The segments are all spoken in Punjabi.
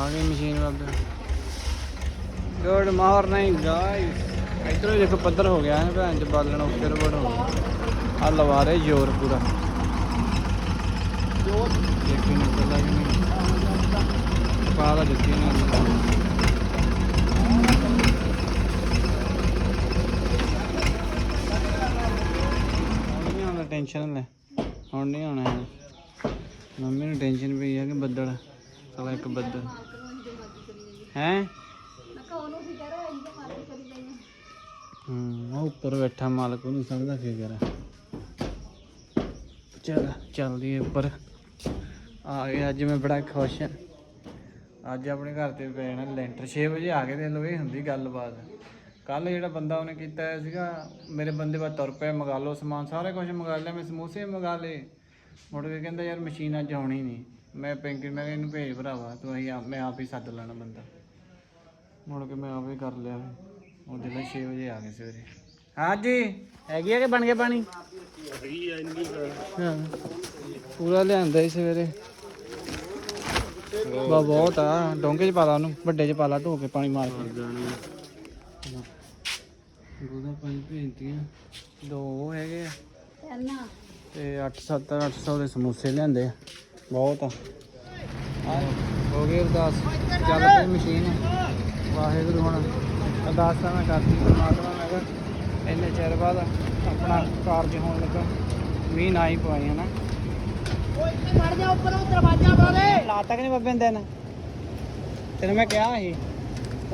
ਆ ਗਈ ਮਸ਼ੀਨ ਬਾਬੇ ਗੁੱਡ ਮਾਰਨਿੰਗ ਗਾਇਸ ਇਧਰੋਂ ਦੇਖੋ ਪੱਧਰ ਹੋ ਗਿਆ ਹੈ ਭੈਣ ਚ ਬਾਲਣ ਉੱਪਰ ਬੜ ਹੋ ਗਿਆ ਆ ਲਵਾ ਰਹੇ ਜ਼ੋਰ ਪੂਰਾ। ਦੇਖੀ ਨਹੀਂ ਪਤਾ ਕਿ ਨਹੀਂ ਪਾਲਾ ਦਿੱਤੀ ਨਹੀਂ ਟੈਨਸ਼ਨ ਲੈ। ਹੁਣ ਨਹੀਂ ਆਉਣਾ ਮੰਮੀ ਨੂੰ ਟੈਨਸ਼ਨ ਪਈ ਹੈ ਕਿ ਬੱਦਲ। ਸਾਲਾ ਇੱਕ ਬੱਦਲ ਹੈ? ਹੂੰ ਉਹ ਉੱਪਰ ਬੈਠਾ ਮਾਲਕ ਉਹਨੂੰ ਸਭ ਦਾ ਫਿਕਰ ਹੈ ਚਲ ਚੱਲਦੀ ਹੈ ਉੱਪਰ। ਆ ਗਏ ਅੱਜ ਮੈਂ ਬੜਾ ਖੁਸ਼ ਹਾਂ। ਅੱਜ ਆਪਣੇ ਘਰ ਤੇ ਨਾ ਲੈਂਟਰ 6 ਵਜੇ ਆ ਗਏ ਤੇ ਲੋ ਇਹ ਹੁੰਦੀ ਗੱਲਬਾਤ। ਕੱਲ ਜਿਹੜਾ ਬੰਦਾ ਉਹਨੇ ਕੀਤਾ ਸੀਗਾ ਮੇਰੇ ਬੰਦੇ ਬਾਅਦ ਤੁਰ ਪਏ ਮੰਗਾ ਲਓ ਸਮਾਨ ਸਾਰਾ ਕੁਝ ਮੰਗਾ ਲਿਆ ਮੈਂ ਸਮੋਸੇ ਮੰਗਾ ਲਏ। ਮੁੜ ਕੇ ਕਹਿੰਦਾ ਯਾਰ ਮਸ਼ੀਨ ਅੱਜ ਆਉਣੀ ਨਹੀਂ। ਮੈਂ ਪਿੰਕੀ ਮੈਂ ਕਿਹਾ ਇਹਨੂੰ ਭੇਜ ਭਰਾਵਾ ਤੂੰ ਅਸੀਂ ਆਪ- ਮੈਂ ਆਪ ਹੀ ਸੱਦ ਲੈਣਾ ਬੰਦਾ। ਮੁੜ ਕੇ ਮੈਂ ਆਪ ਹੀ ਕਰ ਲਿਆ। ਉਹ ਦਿਨ 6 ਵਜੇ ਆ ਗਏ ਸਵੇਰੇ। ਹਾਂਜੀ ਹੈਗੀ ਆ ਕਿ ਬਣ ਗਿਆ ਪਾਣੀ? ਹਾਂ ਪੂਰਾ ਲਿਆਂਦਾ ਸੀ ਸਵੇਰੇ। ਬਾ ਬਹੁਤ ਆ ਡੋਂਗੇ ਚ ਪਾ ਲਾ ਉਹਨੂੰ ਵੱਡੇ ਚ ਪਾ ਲਾ ਢੋ ਕੇ ਪਾਣੀ ਮਾਰ ਕੇ। ਉਹਦਾ ਪਾਣੀ ਭੇਜਦੀਆਂ ਦੋ ਉਹ ਹੈਗੇ ਆ। ਤੇ 8-7 800 ਦੇ ਸਮੋਸੇ ਲਿਆਂਦੇ ਆ। ਬਹੁਤ ਹੋ ਗਈ ਅਰਦਾਸ। ਚੱਲ ਪਈ ਮਸ਼ੀਨ। ਵਾਹਿਗੁਰੂ ਹੁਣ ਅਰਦਾਸ ਤਾਂ ਮੈਂ ਕਰਦੀ। ਪਰਮਾਤਮਾ ਮੈਂ ਕਿਹਾ ਇੰਨੇ ਚਿਰ ਬਾਅਦ ਆਪਣਾ ਕਾਰਜ ਹੋਣ ਲੱਗਾ। ਮੀਂਹ ਨਾ ਹੀ ਪਵਾਈ ਹਨਾ। ਮੜ ਜਾ ਉੱਪਰ ਉਹ ਦਰਵਾਜ਼ਾ ਬਾਰੇ ਲਾਤਾ ਕਿ ਨਹੀਂ ਬੱਬੇ ਨੇ ਦਿਨ? ਤੈਨੂੰ ਮੈਂ ਕਿਹਾ ਸੀ।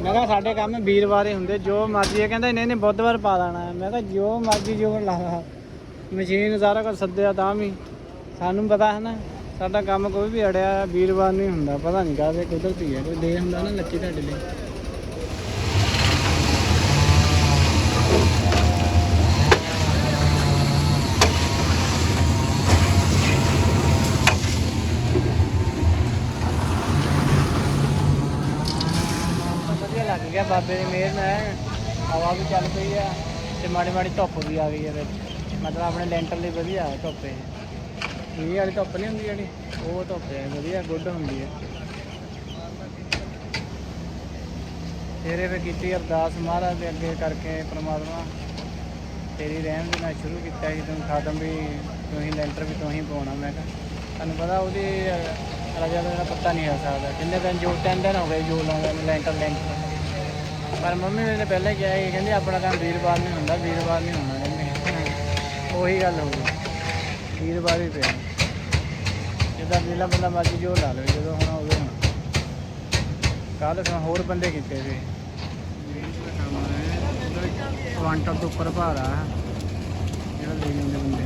ਮੈਂ ਕਿਹਾ ਸਾਡੇ ਕੰਮ ਵੀਰਵਾਰੇ ਹੁੰਦੇ ਜੋ ਮਰਜ਼ੀ ਹੈ ਕਹਿੰਦਾ ਇਹਨੇ ਬੁੱਧਵਾਰ ਪਾ ਦੇਣਾ। ਹੈ। ਮੈਂ ਕਿਹਾ ਜੋ ਮਰਜ਼ੀ ਜੋ ਲਾ ਮਸ਼ੀਨ ਸਾਰਾ ਕੁਝ ਸੱਦਿਆ ਤਾਂ ਵੀ। ਸਾਨੂੰ ਪਤਾ ਹੈ ਨਾ ਸਾਡਾ ਕੰਮ ਕੋਈ ਵੀ ਅੜਿਆ ਵੀਰਵਾਰ ਨਹੀਂ ਹੁੰਦਾ, ਪਤਾ ਨਹੀਂ ਕਾਹਦੇ, ਕੁਦਰਤੀ ਹੈ ਕੋਈ ਦੇ ਹੁੰਦਾ ਨਾ ਲੱਚੀ ਤੁਹਾਡੇ ਲਈ। ਲੱਗ ਗਿਆ ਬਾਬੇ ਦੀ ਮਿਹਰ ਨਾਲ, ਹਵਾ ਵੀ ਚੱਲ ਪਈ ਆ ਤੇ ਮਾੜੀ ਮਾੜੀ ਧੁੱਪ ਵੀ ਆ ਗਈ ਹੈ ਵਿੱਚ। ਮਤਲਬ ਆਪਣੇ ਲੈਂਟਰ ਲਈ ਵਧੀਆ ਹੈ। ਇਹ ਮੀਂਹ ਵਾਲੀ ਧੁੱਪ ਨਹੀਂ ਹੁੰਦੀ ਜਿਹੜੀ? ਉਹ ਧੁੱਪ ਹੈ ਵਧੀਆ ਗੁੱਡ ਹੁੰਦੀ ਹੈ ਤੇਰੇ ਵੀ ਕੀਤੀ ਅਰਦਾਸ ਮਹਾਰਾਜ ਦੇ ਅੱਗੇ ਕਰਕੇ ਪ੍ਰਮਾਤਮਾ। ਤੇਰੀ ਰਹਿਮ ਦੇ ਨਾਲ ਸ਼ੁਰੂ ਕੀਤਾ ਸੀ ਤੂੰ ਖਾਤਮ ਵੀ ਤੂੰ ਹੀ ਲੈਂਟਰ ਵੀ ਤੂੰ ਹੀ ਪਾਉਣਾ ਮੈਂ ਕਿਹਾ। ਤੁਹਾਨੂੰ ਪਤਾ ਉਹਦੀ ਅਹ, ਰਜਾ ਦਾ ਪਤਾ ਨਹੀਂ ਹੋ ਸਕਦਾ। ਕਿੰਨੇ ਦਿਨ ਜੋ ਤਿੰਨ ਦਿਨ ਹੋ ਗਏ ਜੋ ਲਾਉਂਦਾ ਨੂੰ ਲੈਂਟਰ ਲੈਂਟਰ। ਪਰ ਮੰਮੀ ਨੇ ਪਹਿਲਾਂ ਕਿਹਾ ਸੀ ਕਹਿੰਦੀ ਆਪਣਾ ਕੰਮ ਵੀਰਵਾਰ ਨਹੀਂ ਹੁੰਦਾ ਵੀਰਵਾਰ ਨਹੀਂ ਹੋਣਾ ਕਹਿੰਦੇ ਉਹੀ ਗੱਲ ਹੋ ਗਈ। ਵੀਰਵਾਰ ਹੀ ਪਿਆ। ਜਿੱਦਾਂ ਜਿਹੜਾ ਬੰਦਾ ਮਰਜ਼ੀ ਜੋ ਲਾ ਲਵੇ ਜਦੋਂ ਹੁਣ ਉਦੋਂ ਹੋਣਾ ਕੱਲ ਤਾਂ ਹੋਰ ਬੰਦੇ ਕੀਤੇ ਸੀ। ਕੁਆਂਟਲ ਤੋਂ ਉੱਪਰ ਭਾਰਾ ਹੈ ਜਿਹੜਾ ਲੈ ਜਾਂਦੇ ਬੰਦੇ।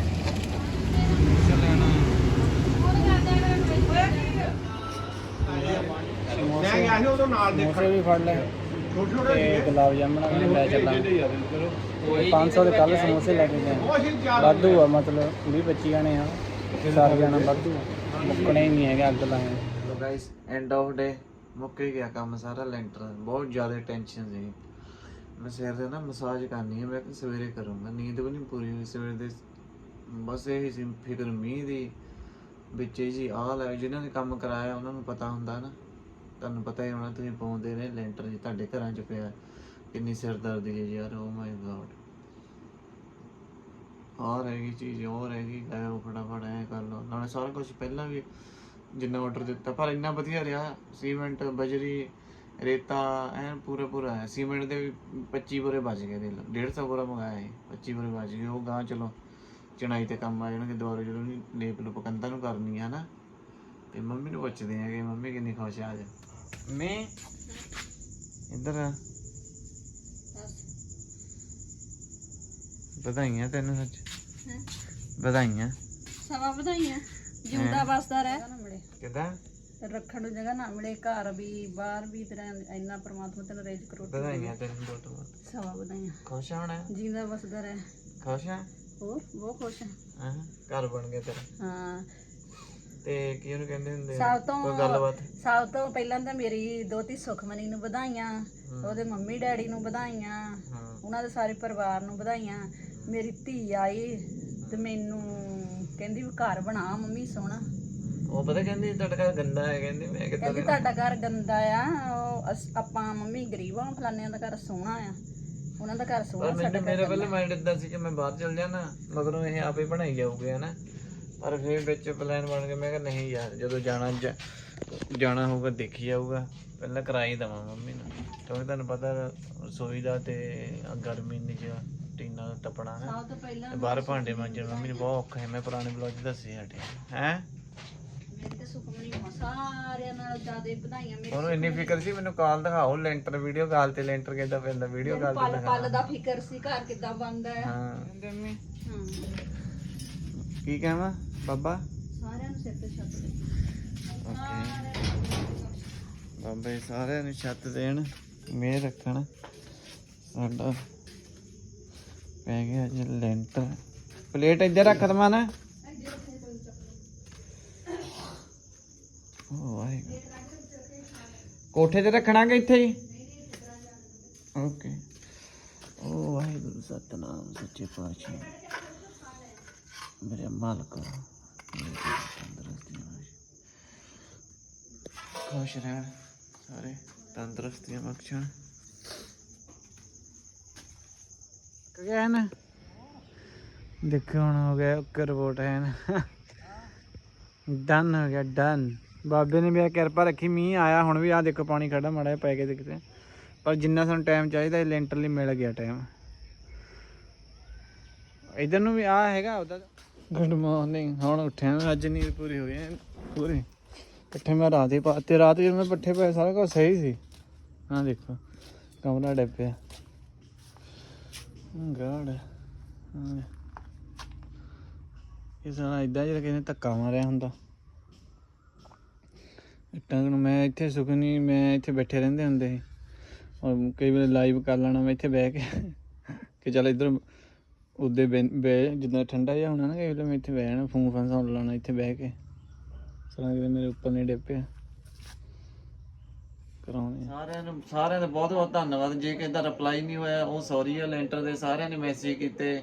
ਸਮੋਸੇ। ਗਿਆ ਸੀ ਉਦੋਂ ਨਾਲ ਦੇ ਸਮੋਸੇ ਵੀ ਫੜ ਲੈ ਛੋਟੇ ਛੋਟੇ ਤੇ ਗੁਲਾਬ ਜਾਮਣਾ ਵੀ ਲੈ ਚੱਲਾਂਗੇ 500 ਦੇ ਕੱਲ ਸਮੋਸੇ ਲੈ ਕੇ ਗਏ। ਵਾਧੂ ਆ ਮਤਲਬ 20 25 ਜਾਣੇ ਆ। ਸਰ ਜਾਣਾ ਵਾਧੂ ਆ। ਮੁੱਕਣੇ ਹੀ ਨਹੀਂ ਹੈਗੇ ਅੱਗ ਲਾਏ ਲੋ ਗਾਇਸ ਐਂਡ ਆਫ ਡੇ ਮੁੱਕ ਹੀ ਗਿਆ ਕੰਮ ਸਾਰਾ ਲੈਂਟਰ ਬਹੁਤ ਜ਼ਿਆਦਾ ਟੈਨਸ਼ਨ ਸੀ। ਮੈਂ ਸਿਰ ਤੇ ਨਾ ਮਸਾਜ ਕਰਨੀ ਹੈ ਮੈਂ ਕਿ ਸਵੇਰੇ ਕਰੂੰਗਾ, ਨੀਂਦ ਵੀ ਨਹੀਂ ਪੂਰੀ ਹੋਈ। ਸਵੇਰ ਦੇ ਬਸ ਇਹ ਸੀ, ਫਿਕਰ ਮੀਂਹ ਦੀ, ਵਿੱਚ ਜੀ, ਆਹ ਲੈ, ਜਿਨ੍ਹਾਂ ਨੇ ਕੰਮ ਕਰਾਇਆ, ਉਹਨਾਂ ਨੂੰ ਪਤਾ ਹੁੰਦਾ ਨਾ। ਤੁਹਾਨੂੰ ਪਤਾ ਹੀ ਹੋਣਾ, ਤੁਸੀਂ ਪਾਉਂਦੇ ਰਹੇ ਲੈਂਟਰ ਜੀ, ਤੁਹਾਡੇ ਘਰਾਂ 'ਚ ਪਿਆ। ਕਿੰਨੀ ਸਿਰਦਰਦੀ ਹੈ ਯਾਰ ਓ ਮਾਈ ਗॉड ਆ ਰਹਿ ਗਈ ਚੀਜ਼ ਉਹ ਰਹਿ ਗਈ ਉਹ ਫਟਾਫਟ ਐ ਕਰ ਲਓ। ਨਾਲੇ ਸਾਰਾ ਕੁਝ ਪਹਿਲਾਂ ਵੀ ਜਿੰਨਾ ਆਰਡਰ ਦਿੱਤਾ ਪਰ ਇੰਨਾ ਵਧੀਆ ਰਿਹਾ। ਸੀਮੈਂਟ ਬਜਰੀ ਰੇਤਾ ਐਨ ਪੂਰਾ ਪੂਰਾ ਹੈ। ਸੀਮੈਂਟ ਦੇ ਵੀ 25 ਬੋਰੇ ਬਚ ਗਏ ਦੇ। 150 ਬੋਰਾ ਮੰਗਾਇਆ ਸੀ। 25 ਬੋਰੇ ਬਚ ਗਏ। ਉਹ ਗਾਂ ਚਲੋ ਚਣਾਈ ਤੇ ਕੰਮ ਆ ਜਾਣਗੇ ਦੁਬਾਰਾ ਜਦੋਂ ਵੀ ਲੇਪ ਲੁਪ ਕੰਧਾਂ ਨੂੰ ਕਰਨੀ ਹੈ ਨਾ ਤੇ ਮੰਮੀ ਨੂੰ ਪੁੱਛਦੇ ਆ ਕਿ ਮੰਮੀ ਕਿੰਨੀ ਖੁਸ਼ ਆ ਅੱਜ? ਮੈਂ ਇੱਧਰ ਆ। ਵਧਾਈਆਂ ਤੈਨੂੰ ਸੱਚ। ਵਧਾਈਆਂ। ਸਵਾ ਵਧਾਈਆਂ। ਜਿਉਂਦਾ ਵਸਦਾ ਰਹਿ। ਕਿਦਾਂ? ਰੱਖਣ ਨੂੰ ਜਗ੍ਹਾ ਨਾ ਮਿਲੇ ਘਰ ਵੀ ਬਾਹਰ ਵੀ ਤੇਰਾ ਇੰਨਾ ਪ੍ਰਮਾਤਮਾ ਤੈਨੂੰ ਰੇਜ ਕਰੋ। ਵਧਾਈਆਂ ਤੈਨੂੰ ਬਹੁਤ ਬਹੁਤ। ਸਵਾ ਵਧਾਈਆਂ। ਖੁਸ਼ ਹੋਣਾ? ਜਿਉਂਦਾ ਵਸਦਾ ਰਹਿ। ਖੁਸ਼ ਆ? ਹੋਰ ਬਹੁਤ ਖੁਸ਼ ਹਾਂ ਹਾਂ ਘਰ ਬਣ ਗਿਆ ਤੇਰਾ। ਹਾਂ। ਤੇ ਕੀ ਉਹਨੂੰ ਕਹਿੰਦੇ ਹੁੰਦੇ? ਸਭ ਤੋਂ ਗੱਲਬਾਤ? ਸਭ ਤੋਂ ਪਹਿਲਾਂ ਤਾਂ ਮੇਰੀ ਦੋਤੀ ਸੁਖਮਨੀ ਨੂੰ ਵਧਾਈਆਂ ਉਹਦੇ ਮੰਮੀ ਡੈਡੀ ਨੂੰ ਵਧਾਈਆਂ ਹਾਂ। ਉਹਨਾਂ ਦੇ ਸਾਰੇ ਪਰਿਵਾਰ ਨੂੰ ਵਧਾਈਆਂ ਮੇਰੀ ਧੀ ਆਈ ਤੇ ਮੈਨੂੰ ਕਹਿੰਦੀ ਵੀ ਘਰ ਬਣਾ ਮੰਮੀ ਸੋਹਣਾ। ਉਹ ਪਤਾ ਕਹਿੰਦੀ ਤੁਹਾਡਾ ਘਰ ਗੰਦਾ ਹੈ ਕਹਿੰਦੀ ਮੈਂ ਕਿੱਦਾਂ ਕਹਿੰਦੀ ਤੁਹਾਡਾ ਘਰ ਗੰਦਾ ਆ ਉਹ ਅਸ- ਆਪਾਂ ਮੰਮੀ ਗਰੀਬ ਫਲਾਨਿਆਂ ਦਾ ਘਰ ਸੋਹਣਾ ਆ। ਉਹਨਾਂ ਦਾ ਘਰ ਪਰ ਸੋਹਣਾ ਸਾਡਾ ਮੈਨੂੰ ਮੇਰੇ ਪਹਿਲੇ ਮਾਈਂਡ ਇਦਾਂ ਸੀ ਕਿ ਮੈਂ ਬਾਹਰ ਚਲ ਜਾਣਾ ਮਗਰੋਂ ਇਹ ਆਪੇ ਬਣਾਈ ਜਾਊਗੇ ਹਨਾ? ਪਰ ਫਿਰ ਵਿੱਚ ਪਲਾਨ ਬਣ ਗਿਆ ਮੈਂ ਕਿਹਾ ਨਹੀਂ ਯਾਰ ਜਦੋਂ ਜਾਣਾ ਜ- ਜਾਣਾ ਹੋਊਗਾ ਦੇਖੀ ਜਾਊਗਾ। ਪਹਿਲਾਂ ਕਰਾਈ ਦਵਾਂ ਮੰਮੀ ਨੂੰ। ਕਿਉਂਕਿ ਤੁਹਾਨੂੰ ਪਤਾ ਰਸੋਈ ਦਾ ਤੇ ਆਹ ਗਰਮੀ ਨਿਚ ਟੀਨਾ ਦਾ ਟਪਣਾ ਨਾ। ਸਭ ਤੋਂ ਪਹਿਲਾਂ ਤੇ ਬਾਹਰ ਭਾਂਡੇ ਮਾਂਜਣ ਮੰਮੀ ਨੂੰ ਬਹੁਤ ਔਖਾ ਹੈ ਮੈਂ ਪੁਰਾਣੇ ਬਲੌਗ 'ਚ ਦੱਸੇ ਸਾਡੇ ਹੈ? ਮੇਰੇ ਤੇ ਸੁਖਮਨੀ ਨੂੰ ਸਾਰਿਆਂ ਨਾਲ ਜ਼ਿਆਦਾ ਵਧਾਈਆਂ ਮੇਰੇ ਉਹਨੂੰ ਇੰਨੀ ਫਿਕਰ ਸੀ ਮੈਨੂੰ ਕਾਲ ਦਿਖਾਓ ਲੈਂਟਰ ਵੀਡੀਓ ਕਾਲ ਤੇ ਲੈਂਟਰ ਕਿੱਦਾਂ ਪੈਂਦਾ ਵੀਡੀਓ ਕਾਲ ਤੇ ਪਲ ਦਿਖਾ ਪਲ ਦਾ ਫਿਕਰ ਸੀ ਘਰ ਕਿੱਦਾਂ ਬਣਦਾ ਹੈ। ਹਾਂ। ਹਾਂ ਕੀ ਕਹਾਂ ਬਾਬਾ? ਸਾਰਿਆਂ ਨੂੰ ਸਿਰ ਤੇ ਛੱਤ ਦੇ। ਓਕੇ। ਬਾਬੇ ਸਾਰਿਆਂ ਨੂੰ ਛੱਤ ਦੇਣ ਮੇਰ ਰੱਖਣ। ਸਾਡਾ ਪੈ ਗਿਆ ਜੀ, ਲੈਂਟਰ। ਪਲੇਟ ਇੱਧਰ ਰੱਖ ਦਵਾਂ ਨਾ। ਓ ਵਾਹਿਗੁਰੂ। ਕੋਠੇ ਤੇ ਰੱਖਣਾ ਕਿ ਇੱਥੇ ਹੀ? ਓਕੇ। ਓ ਵਾਹਿਗੁਰੂ, ਸਤਨਾਮ, ਸੱਚੇ ਪਾਤਸ਼ਾਹ। ਮੇਰੇ ਮਾਲਕ। ਤੰਦਰੁਸਤੀ ਖੁਸ਼ ਰਹਿਣ ਸਾਰੇ ਤੰਦਰੁਸਤੀਆਂ ਬਖਸ਼ਣ। ਕਿਹਾ ਨਾ ਦੇਖੋ ਹੁਣ ਹੋ ਗਿਆ ਓਕੇ ਰਿਪੋਰਟ ਹੈ ਨਾ ਡਨ ਹੋ ਗਿਆ, ਡਨ। ਬਾਬੇ ਨੇ ਵੀ ਕਿਰਪਾ ਰੱਖੀ, ਮੀਂਹ ਆਇਆ, ਹੁਣ ਵੀ ਆ ਦੇਖੋ ਪਾਣੀ ਖੜਾ ਮੜਾ ਪੈ ਕੇ ਦਿਖਦੇ ਪਰ ਜਿੰਨਾ ਸਾਨੂੰ ਟਾਈਮ ਚਾਹੀਦਾ, ਇਹ ਲੈਂਟਰ ਲਈ ਮਿਲ ਗਿਆ ਟਾਈਮ ਇਧਰ ਨੂੰ ਵੀ ਆ ਹੈਗਾ ਉਹਦਾ। ਗੁੱਡ ਮਾਰਨਿੰਗ ਹੁਣ ਉੱਠਿਆ ਅੱਜ ਨੀਂਦ ਪੂਰੀ ਹੋ ਹੈ ਪੂਰੀ। ਪੱਠੇ ਮੈਂ ਰਾਤ ਹੀ ਪਾਤੇ ਰਾਤ ਜਦੋਂ ਮੈਂ ਪੱਠੇ ਪਾਏ, ਸਾਰਾ ਕੁਝ ਸਹੀ ਸੀ। ਹਾਂ ਦੇਖੋ, ਕਮਰਾ ਡੱਬਿਆ ਗਾੜ ਹਾਂ। ਇਹ ਸਾਰਾ ਇਦਾਂ ਜਿਹੜਾ ਕਿਸੇ ਨੇ ਧੱਕਾ ਮਾਰਿਆ ਹੁੰਦਾ। ਇੱਟਾਂ ਨੂੰ ਮੈਂ ਇੱਥੇ ਸੁਖਨੀ ਮੈਂ ਇੱਥੇ ਬੈਠੇ ਰਹਿੰਦੇ ਹੁੰਦੇ ਸੀ। ਔਰ ਕਈ ਵੇਲੇ ਲਾਈਵ ਕਰ ਲੈਣਾ, ਮੈਂ ਇੱਥੇ ਬਹਿ ਕੇ ਕਿ ਚੱਲ ਇੱਧਰ ਉਹਦੇ ਬਹਿ ਜਿੱਦਾਂ ਠੰਡਾ ਜਿਹਾ ਹੋਣਾ ਨਾ ਕਈ ਵੇਲੇ ਮੈਂ ਇੱਥੇ ਬਹਿ ਜਾਣਾ ਫੋਨ ਫਾਨ ਸੁਣ ਲੈਣਾ, ਇੱਥੇ ਬਹਿ ਕੇ। ਸਾਰਾ ਕਿਤੇ ਮੇਰੇ ਉੱਪਰ ਨਹੀਂ ਡਿੱਪਿਆ ਕਰਾਉਣੇ ਸਾਰਿਆਂ ਨੂੰ ਸਾਰਿਆਂ ਦਾ ਬਹੁਤ ਬਹੁਤ ਧੰਨਵਾਦ। ਜੇ ਕਿਸੇ ਦਾ ਰਿਪਲਾਈ ਨਹੀਂ ਹੋਇਆ, ਉਹ ਸੌਰੀ ਆ, ਲੈਂਟਰ ਦੇ ਸਾਰਿਆਂ ਨੇ ਮੈਸੇਜ ਕੀਤੇ।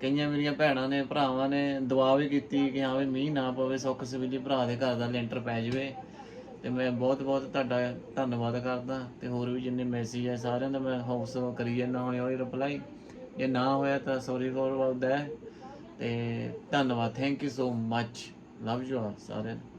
ਕਈਆਂ ਮੇਰੀਆਂ ਭੈਣਾਂ ਨੇ, ਭਰਾਵਾਂ ਨੇ ਦੁਆ ਵੀ ਕੀਤੀ ਕਿ ਹਾਂ ਵੀ ਮੀਂਹ ਨਾ ਪਵੇ, ਸੁੱਖ ਸਵੀਲੀ ਭਰਾ ਦੇ ਘਰ ਦਾ ਲੈਂਟਰ ਪੈ ਜਾਵੇ। ਤੇ ਮੈਂ ਬਹੁਤ ਬਹੁਤ ਤੁਹਾਡਾ ਧੰਨਵਾਦ ਕਰਦਾ। ਤੇ ਹੋਰ ਵੀ ਜਿੰਨੇ ਮੈਸੇਜ ਆ, ਸਾਰਿਆਂ ਦਾ ਮੈਂ ਹਾਊਸ ਕਰੀ ਜਾਂਦਾ ਹੌਲੀ ਹੌਲੀ ਰਿਪਲਾਈ ਜੇ ਨਾ ਹੋਇਆ ਤਾਂ ਸੌਰੀ ਫॉर ਅਬਾਊਟ ਦੈਟ ਤੇ ਧੰਨਵਾਦ। Thank you so much love you all ਸਾਰਿਆਂ ਨੂੰ।